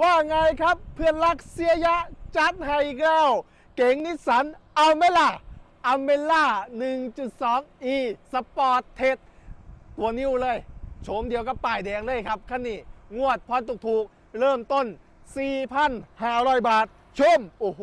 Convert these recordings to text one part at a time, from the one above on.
ว่าไงครับเพื่อนรักเสียยะจัดให้อีกแล้วเก๋งนิสสันเอาไหมล่ะอเมล่า 1.2e สปอร์ตเทสตัวนิ้วเลย โฉมเดียวกับป้ายแดงเลยครับคันนี้งวดพอนถูกๆ เริ่มต้น 4,500 บาท ชม โอ้โห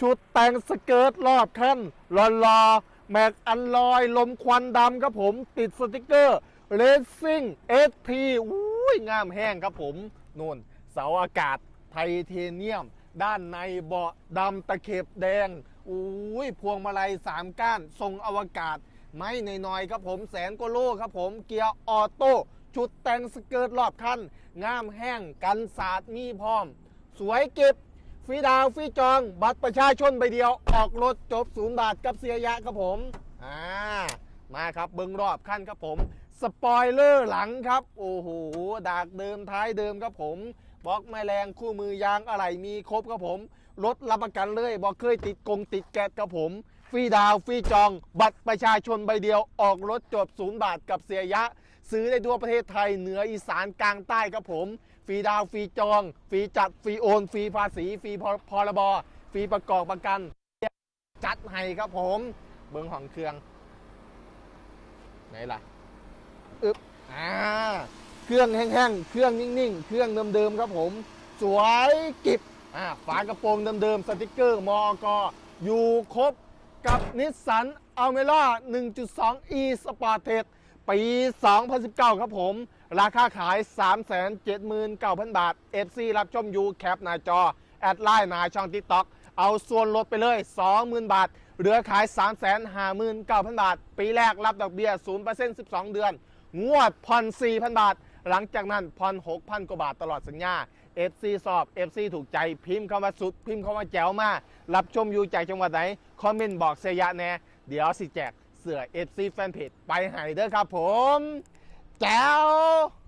ชุดแต่งสเกิร์ตรอบคันรอรอแม็กอันลอย ลมควันดำครับผม ติดสติกเกอร์เรซซิ่งเอทีอุ้ยงามแห้งครับผม นู่น เสาอากาศไทเทเนียม ด้านในเบาะดำตะเข็บแดงอุ้ยพวงมาลัยสามก้าน ทรงอวกาศ ไม่หน่อยๆครับผมแสนกโลครับผมเกียร์ออโต้ชุดแต่งสเกิร์ตรอบคันงามแห้งกันสาดมีพร้อม สวยเก็บฟรีดาวฟรีจอง บัตรประชาชนใบเดียว ออกรถจบศูนย์บาทกับเสียยะครับผม อ่า มาครับเบิ้งรอบขั้นครับผมสปอยเลอร์หลังครับ โอ้โหดากเดิมท้ายเดิมครับผมบล็อกแม่แรงคู่มือยางอะไรมีครบครับผมรถรับประกันเลยบอกเคยติดกงติดแก๊สครับผมฟรีดาวฟรีจอง บัตรประชาชนใบเดียวออกรถจบศูนย์บาทกับเสียยะ ซื้อได้ทั่วประเทศไทยเหนืออีสานกลางใต้ครับผมฟรีดาวฟรีจองฟรีจัดฟรีโอนฟรีภาษีฟรีพรพรบฟรีประกอบประกัน จัดให้ครับผม เบิ้งของเครื่อง ไหนล่ะอึบอ่าเครื่องแห้งๆ เครื่องนิ่งๆ เครื่องเดิมๆครับผม สวยกิบอ่าฝากระโปรงเดิมๆ สติกเกอร์มอกอยู่ครบกับนิสสันอัลเมล่า 1.2e Sport t e ปี 2019 ครับผม ราคาขาย 379,000 บาท FC รับชมยูแคปหน้าจอ แอดไลน์หน้าช่อง TikTok เอาส่วนลดไปเลย 20,000 บาท เหลือขาย 359,000 บาท ปีแรกรับดอกเบี้ย 0% 12 เดือน งวดผ่อน4,000 บาท หลังจากนั้นผ่อน6,000 กว่าบาทตลอดสัญญา FC สอบ FC ถูกใจพิมพ์คำว่าสุด พิมพ์คำว่าแจ๋วมาก รับชมอยู่จากจังหวัดไหน คอมเมนต์บอกเสียยะแน่ เดี๋ยวสิแจกเสือ FC Fanpage ไปให้เด้อครับผม แจ๋ว